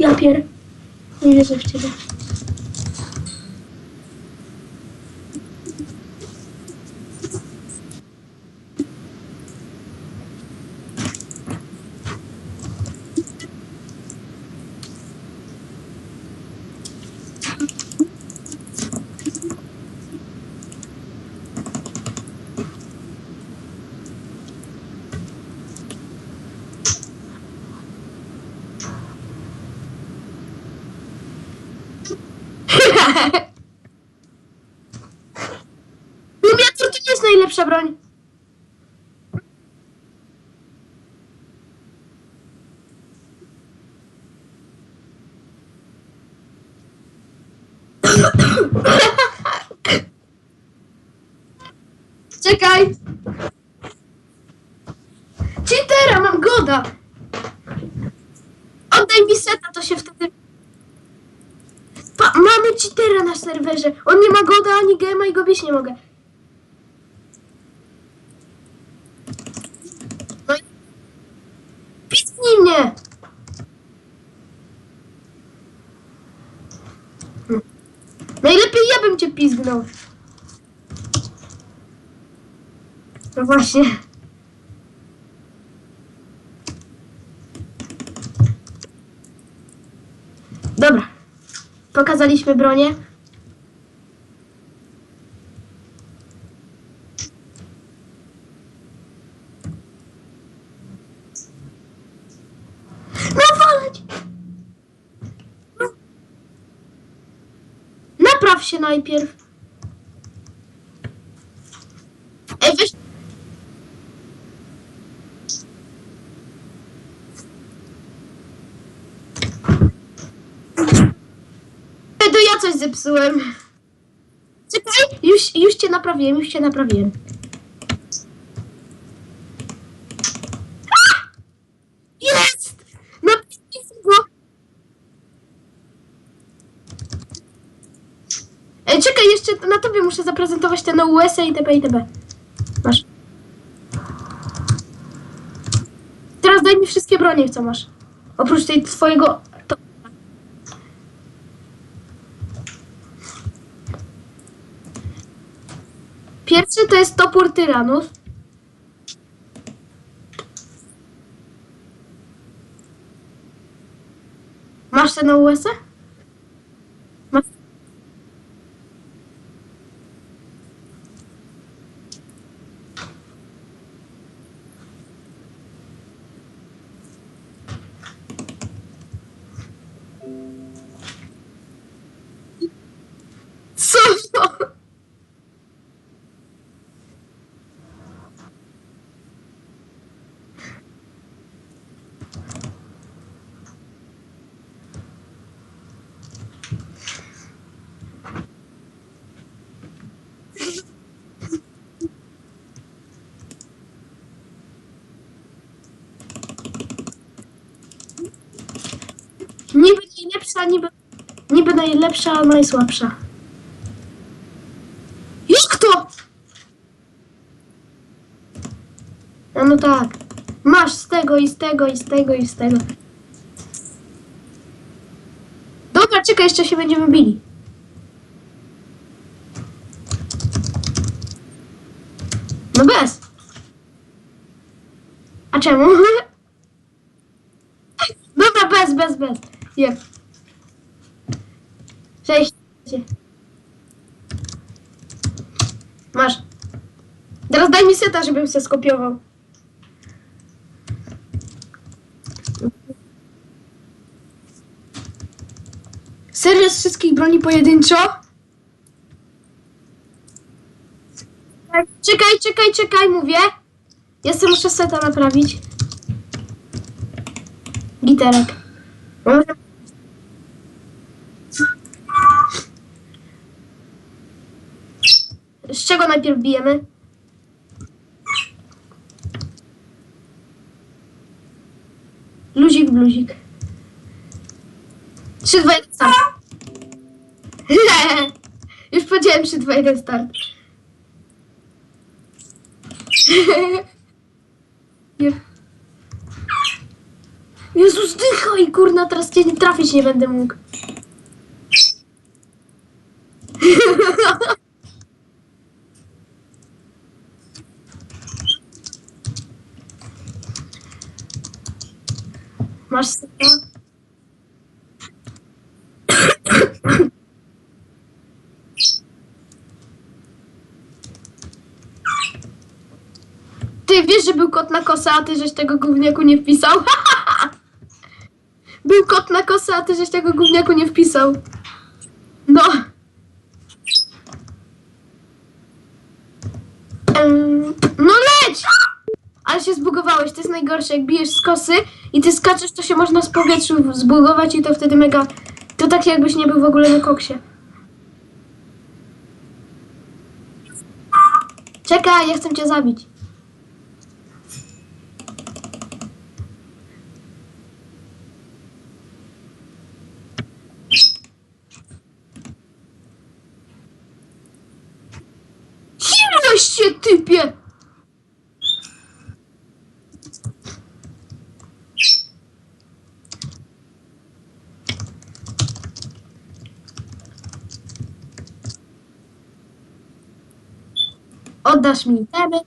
Ja pier... Nie wierzę w ciebie. Lumiator to nie jest najlepsza broń. Czekaj. Cheatera, mam goda. Oddaj mi seta, to się wtedy... Cheatera na serwerze. On nie ma goda ani gema i go bić nie mogę. No i... Pisnij mnie! Hm. Najlepiej ja bym cię pizgnął. No właśnie. Dobra. Pokazaliśmy bronię. No waleć! Napraw się najpierw. To ja coś zepsułem. Czekaj, już, już cię naprawiłem, już cię naprawiłem. Jest! Napisałem go. Ej, czekaj, jeszcze na tobie muszę zaprezentować te US i itp. itp. Masz. Teraz daj mi wszystkie bronie, co masz. Oprócz tej twojego... To... Pierwszy to jest topór tyranów. Masz ten na US? Masz... Co? Niby niby, najlepsza, najsłabsza. Jak to? A no tak. Masz z tego i z tego i z tego i z tego. Dobra, czekaj, jeszcze się będziemy bili. No bez. A czemu? Dobra, bez, bez, bez. Je. Cześć. Masz. Teraz daj mi seta, żebym się skopiował. Serio z wszystkich broni pojedynczo? Czekaj, czekaj, czekaj, mówię. Ja sobie muszę seta naprawić. Giterek. Może- czego najpierw bijemy? Luzik, bluzik. 3, 2, 1, start. Już powiedziałem 3, 2, 1, start. Jezus, dychaj, kurna, teraz cię nie trafić nie będę mógł. Masz sypa? Ty wiesz, że był kot na kosę, a ty żeś tego gówniaku nie wpisał? był kot na kosę, a ty żeś tego gówniaku nie wpisał. No. Ale się zbugowałeś, to jest najgorsze, jak bijesz z kosy i ty skaczesz, to się można z powietrzu zbugować i to wtedy mega... To tak jakbyś nie był w ogóle na koksie. Czekaj, ja chcę cię zabić. Silność się, typie! Oddasz mi temy.